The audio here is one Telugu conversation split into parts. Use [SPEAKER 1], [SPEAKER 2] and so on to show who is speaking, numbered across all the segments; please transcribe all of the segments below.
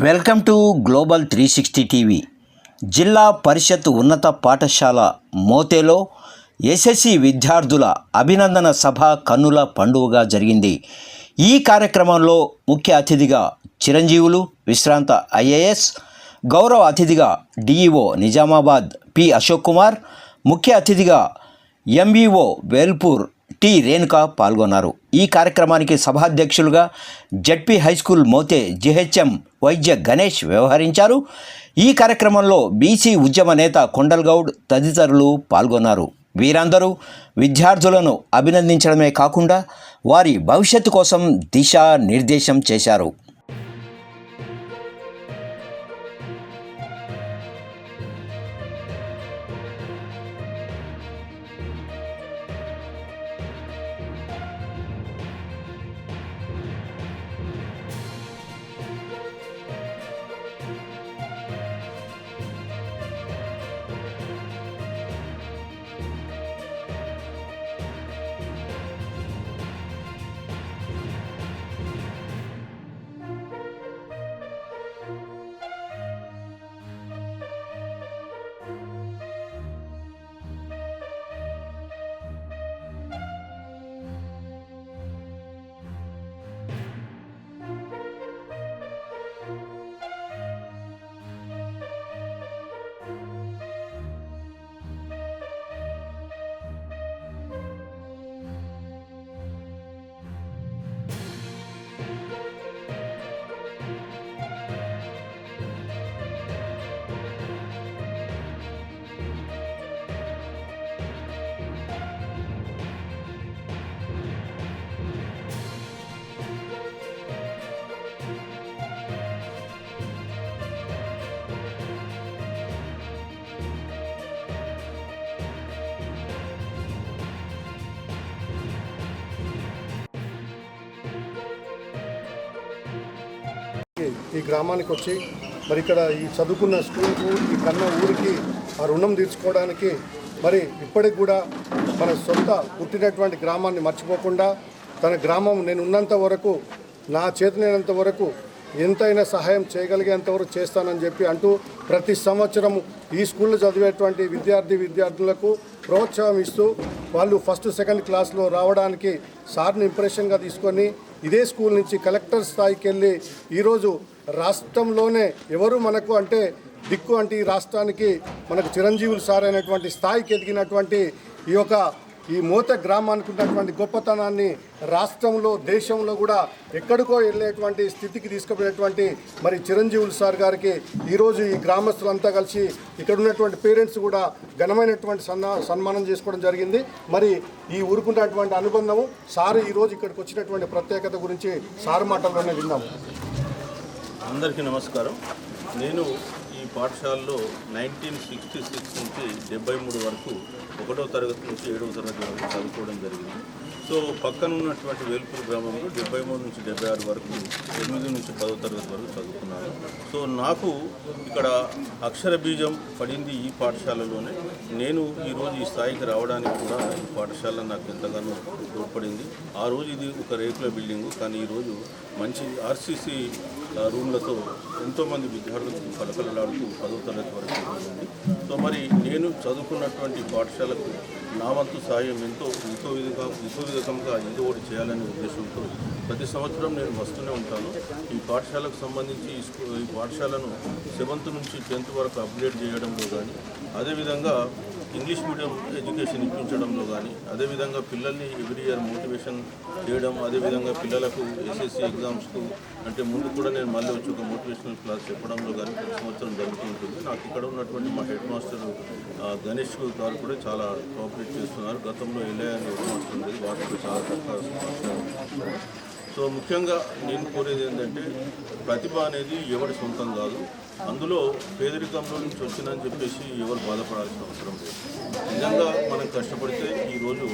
[SPEAKER 1] Welcome to global three sixty TV. Zilla Parishad ఉన్నత పాఠశాల మోతేలో ఎస్ఎస్సి విద్యార్థుల అభినందన సభ కన్నుల పండుగగా జరిగింది. ఈ కార్యక్రమంలో ముఖ్య అతిథిగా చిరంజీవులు విశ్రాంత ఐఏఎస్ గౌరవ అతిథిగా డిఈఓ నిజామాబాద్ పి అశోక్ కుమార్ ముఖ్య అతిథిగా ఎంఈఓ వేల్పూర్ టి రేణుక పాల్గొన్నారు. ఈ కార్యక్రమానికి సభాధ్యక్షులుగా ZP high school Mothe GHM Vaidya Ganesh వ్యవహరించారు. ఈ కార్యక్రమంలో బీసీ ఉద్యమ నేత కొండల్గౌడ్ తదితరులు పాల్గొన్నారు. వీరందరూ విద్యార్థులను అభినందించడమే కాకుండా వారి భవిష్యత్తు కోసం దిశా నిర్దేశం చేశారు.
[SPEAKER 2] ఈ గ్రామానికి వచ్చి మరి ఇక్కడ ఈ చదువుకున్న స్కూల్కు ఈ కన్న ఊరికి ఆ రుణం తీర్చుకోవడానికి మరి ఇప్పటికి కూడా మన సొంత పుట్టినటువంటి గ్రామాన్ని మర్చిపోకుండా తన గ్రామం నేను ఉన్నంత వరకు నా చేతనైనంత వరకు ఎంతైనా సహాయం చేయగలిగేంత వరకు చేస్తానని చెప్పి అంటూ ప్రతి సంవత్సరం ఈ స్కూల్లో చదివేటువంటి విద్యార్థి విద్యార్థులకు ప్రోత్సాహం ఇస్తూ వాళ్ళు ఫస్ట్ సెకండ్ క్లాస్లో రావడానికి సార్ని ఇంప్రెషన్గా తీసుకొని ఇదే స్కూల్ నుంచి కలెక్టర్ స్థాయికి వెళ్ళి ఈరోజు రాష్ట్రంలోనే ఎవరు మనకు అంటే దిక్కు అంటే ఈ రాష్ట్రానికి మనకు చిరంజీవులు సార్ అయినటువంటి స్థాయికి ఎదిగినటువంటి ఈ యొక్క ఈ మూత గ్రామానికి ఉన్నటువంటి గొప్పతనాన్ని రాష్ట్రంలో దేశంలో కూడా ఎక్కడికో వెళ్ళేటువంటి స్థితికి తీసుకుపోయినటువంటి మరి చిరంజీవులు సార్ గారికి ఈరోజు ఈ గ్రామస్తులంతా కలిసి ఇక్కడ ఉన్నటువంటి పేరెంట్స్ కూడా ఘనమైనటువంటి సన్నా సన్మానం చేసుకోవడం జరిగింది. మరి ఈ ఊరుకున్నటువంటి అనుబంధము సార్ ఈరోజు ఇక్కడికి వచ్చినటువంటి ప్రత్యేకత గురించి సార్ మాటల్లోనే విన్నాము.
[SPEAKER 3] అందరికీ నమస్కారం. నేను ఈ పాఠశాలలో నైన్టీన్ సిక్స్టీ సిక్స్ నుంచి డెబ్బై మూడు వరకు ఒకటో తరగతి నుంచి ఏడవ తరగతి వరకు చదువుకోవడం జరిగింది. సో పక్కన ఉన్నటువంటి వేల్పూర్ గ్రామంలో డెబ్బై మూడు నుంచి డెబ్బై ఆరు వరకు ఎనిమిది నుంచి పదో తరగతి వరకు చదువుకున్నాను సో నాకు ఇక్కడ అక్షర బీజం పడింది ఈ పాఠశాలలోనే. నేను ఈరోజు ఈ స్థాయికి రావడానికి కూడా ఈ పాఠశాల నాకు ఎంతగానో తోడ్పడింది. ఆ రోజు ఇది ఒక రేకుల బిల్డింగు కానీ ఈరోజు మంచి ఆర్సీసీ రూమ్లతో ఎంతోమంది విద్యార్థులకు కలకలలాడుతూ పదో తరగతి వరకు ఉంది సో మరి నేను చదువుకున్నటువంటి పాఠశాలకు నా వంతు సాయం ఎంతో ఇంకో విధంగా ఇంకో విధంగా ఒకటి చేయాలనే ఉద్దేశంతో ప్రతి సంవత్సరం నేను వస్తూనే ఉంటాను. ఈ పాఠశాలకు సంబంధించి ఈ స్కూల్ ఈ పాఠశాలను సెవెంత్ నుంచి టెన్త్ వరకు అప్గ్రేడ్ చేయడంలో కానీ అదేవిధంగా ఇంగ్లీష్ మీడియం ఎడ్యుకేషన్ ఇప్పించడంలో కానీ అదేవిధంగా పిల్లల్ని ఎవ్రీ ఇయర్ మోటివేషన్ చేయడం అదేవిధంగా పిల్లలకు ఎస్ఎస్సి ఎగ్జామ్స్కు అంటే ముందు కూడా నేను మళ్ళీ వచ్చి ఒక మోటివేషనల్ క్లాస్ చెప్పడంలో కానీ ప్రతి సంవత్సరం జరుగుతూ ఉంటుంది. నాకు ఇక్కడ ఉన్నటువంటి మా హెడ్ మాస్టర్ గణేష్ గారు కూడా చాలా కోఆపరేట్ చేస్తున్నారు. గతంలో ఎల్ఐ అని హెడ్ మాస్టర్ ఉండేది. చాలా తక్కువ సో ముఖ్యంగా నేను కోరేది ఏంటంటే ప్రతిభ అనేది ఎవరి సొంతం కాదు. అందులో పేదరికంలో నుంచి వచ్చిందని చెప్పేసి ఎవరు బాధపడాల్సిన అవసరం లేదు. నిజంగా మనం కష్టపడితే ఈరోజు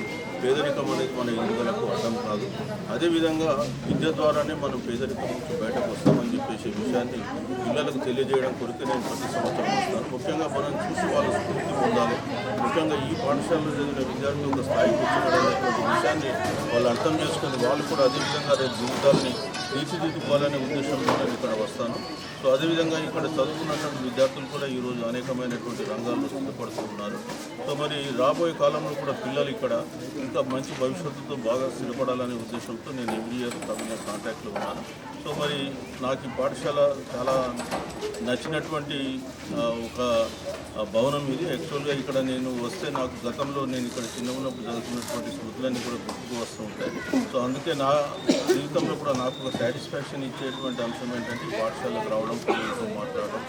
[SPEAKER 3] పేదరికం అనేది మన ఎదుగుదలకు అర్థం కాదు. అదేవిధంగా విద్య ద్వారానే మనం పేదరికం నుంచి బయటకు వస్తామని చెప్పేసి విషయాన్ని పిల్లలకు తెలియజేయడం కొరకు నేను ప్రతి సంవత్సరం వస్తాను ముఖ్యంగా మనం చూసి వాళ్ళ స్ఫూర్తి పొందాలి. ముఖ్యంగా ఈ పాఠశాలలో చదివిన విద్యార్థులు ఒక స్థాయికి వచ్చినటువంటి విషయాన్ని వాళ్ళు అర్థం చేసుకొని వాళ్ళు కూడా అదే విధంగా రేపు జీవితాన్ని తీర్చిదిద్దుకోవాలనే ఉద్దేశంతో నేను ఇక్కడ వస్తాను. సో అదేవిధంగా ఇక్కడ చదువుకున్నటువంటి విద్యార్థులు కూడా ఈరోజు అనేకమైనటువంటి రంగాల్లో స్థిరపడుతూ ఉన్నారు. సో మరి రాబోయే కాలంలో కూడా పిల్లలు ఇక్కడ ఇంకా మంచి భవిష్యత్తుతో బాగా స్థిరపడాలనే ఉద్దేశంతో నేను ఎవ్రీ ఇయర్ కాంటాక్ట్లో ఉన్నాను. సో మరి నాకు ఈ పాఠశాల చాలా నచ్చినటువంటి ఒక భవనం ఇది. యాక్చువల్గా ఇక్కడ నేను వస్తే నాకు గతంలో నేను ఇక్కడ చిన్న ఉన్నప్పుడు చదువుకున్నటువంటి స్మృతులన్నీ కూడా గుర్తుకు వస్తూ ఉంటాయి. సో అందుకే నా జీవితంలో కూడా నాకు ఒక సాటిస్ఫాక్షన్ ఇచ్చేటువంటి అంశం ఏంటంటే పాఠశాలకు రావడం పిల్లలతో మాట్లాడడం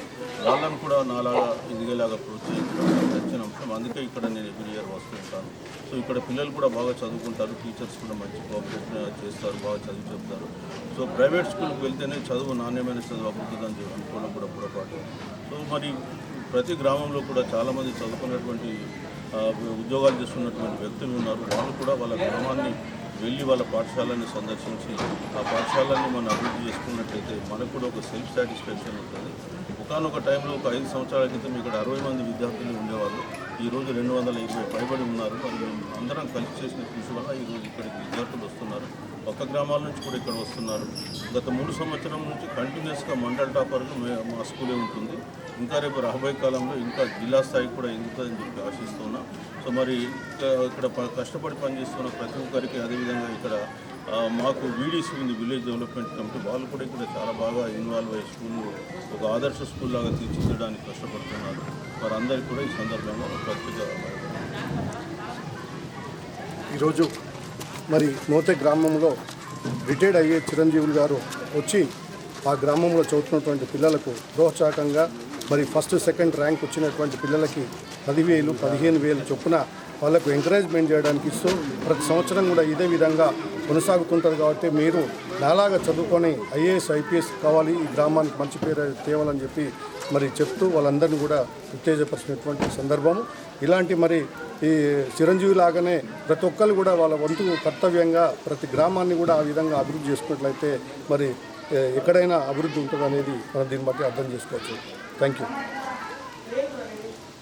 [SPEAKER 3] వాళ్ళని కూడా నాలాగా ఎదిగేలాగా ప్రోత్సహించడం నచ్చిన అంశం. అందుకే ఇక్కడ నేను ఎవ్రీ ఇయర్ వస్తుంటాను సో ఇక్కడ పిల్లలు కూడా బాగా చదువుకుంటారు టీచర్స్ కూడా మంచి కోఆపరేట్ చేస్తారు బాగా చదువు చెప్తారు. సో ప్రైవేట్ స్కూల్కి వెళ్తేనే చదువు నాణ్యమైన చదువు అభివృద్ధిని చెప్పి అనుకోవడం కూడా పొరపాటు. సో మరి ప్రతి గ్రామంలో కూడా చాలామంది చదువుకున్నటువంటి ఉద్యోగాలు చేస్తున్నటువంటి వ్యక్తులు ఉన్నారు. వాళ్ళు కూడా వాళ్ళ గ్రామాన్ని వెళ్ళి వాళ్ళ పాఠశాలని సందర్శించి ఆ పాఠశాలని మనం అభివృద్ధి చేసుకున్నట్లయితే మనకు కూడా ఒక సెల్ఫ్ సాటిస్ఫాక్షన్ ఉంటుంది. ఒకనొక టైంలో ఒక ఐదు సంవత్సరాల క్రితం ఇక్కడ అరవై మంది విద్యార్థులు ఉండేవాళ్ళు. ఈరోజు రెండు వందల ఇరవై పైబడి ఉన్నారు. మరి మేము అందరం కలిసి చేసిన కృషి వల్ల ఈరోజు ఇక్కడికి విద్యార్థులు వస్తున్నారు. పక్క గ్రామాల నుంచి కూడా ఇక్కడ వస్తున్నారు. గత మూడు సంవత్సరం నుంచి కంటిన్యూస్గా మండల్ టాపర్గా మే- మా స్కూలే ఉంటుంది. ఇంకా రేపు రాబోయే కాలంలో ఇంకా జిల్లా స్థాయికి కూడా ఎదుగుతుందని చెప్పి ఆశిస్తున్నాం. సో మరి ఇక్కడ ప- కష్టపడి పనిచేస్తున్న ప్రతి ఒక్కరికి అదేవిధంగా ఇక్కడ మాకు వీడీసీ ఉంది విలేజ్ డెవలప్మెంట్ కమిటీ వాళ్ళు కూడా ఇక్కడ చాలా బాగా ఇన్వాల్వ్ అయ్యే స్కూల్ ఒక ఆదర్శ స్కూల్ లాగా తీర్చిదిద్దడానికి కష్టపడుతున్నారు. వారందరికీ కూడా ఈ సందర్భంగా ప్రత్యేక
[SPEAKER 2] ఈరోజు మరి నోతే గ్రామంలో రిటైర్డ్ అయ్యే చిరంజీవులు గారు వచ్చి ఆ గ్రామంలో చదువుతున్నటువంటి పిల్లలకు ప్రోత్సాహకంగా మరి ఫస్ట్ సెకండ్ ర్యాంక్ వచ్చినటువంటి పిల్లలకి పదివేలు పదిహేను వేలు చొప్పున వాళ్ళకు ఎంకరేజ్మెంట్ చేయడానికి ఇస్తూ ప్రతి సంవత్సరం కూడా ఇదే విధంగా కొనసాగుతుంటారు కాబట్టి మీరు నాలాగా చదువుకొని ఐఏఎస్ ఐపీఎస్ కావాలి ఈ గ్రామానికి మంచి పేరు తేవాలని చెప్పి మరి చెప్తూ వాళ్ళందరినీ కూడా ఉత్తేజపరిచినటువంటి సందర్భము ఇలాంటి మరి ఈ చిరంజీవి లాగానే ప్రతి ఒక్కరు కూడా వాళ్ళ వంతు కర్తవ్యంగా ప్రతి గ్రామాన్ని కూడా ఆ విధంగా అభివృద్ధి చేసుకున్నట్లయితే మరి ఎక్కడైనా అభివృద్ధి ఉంటుంది అనేది మనం దీన్ని బట్టి అర్థం చేసుకోవచ్చు. Thank you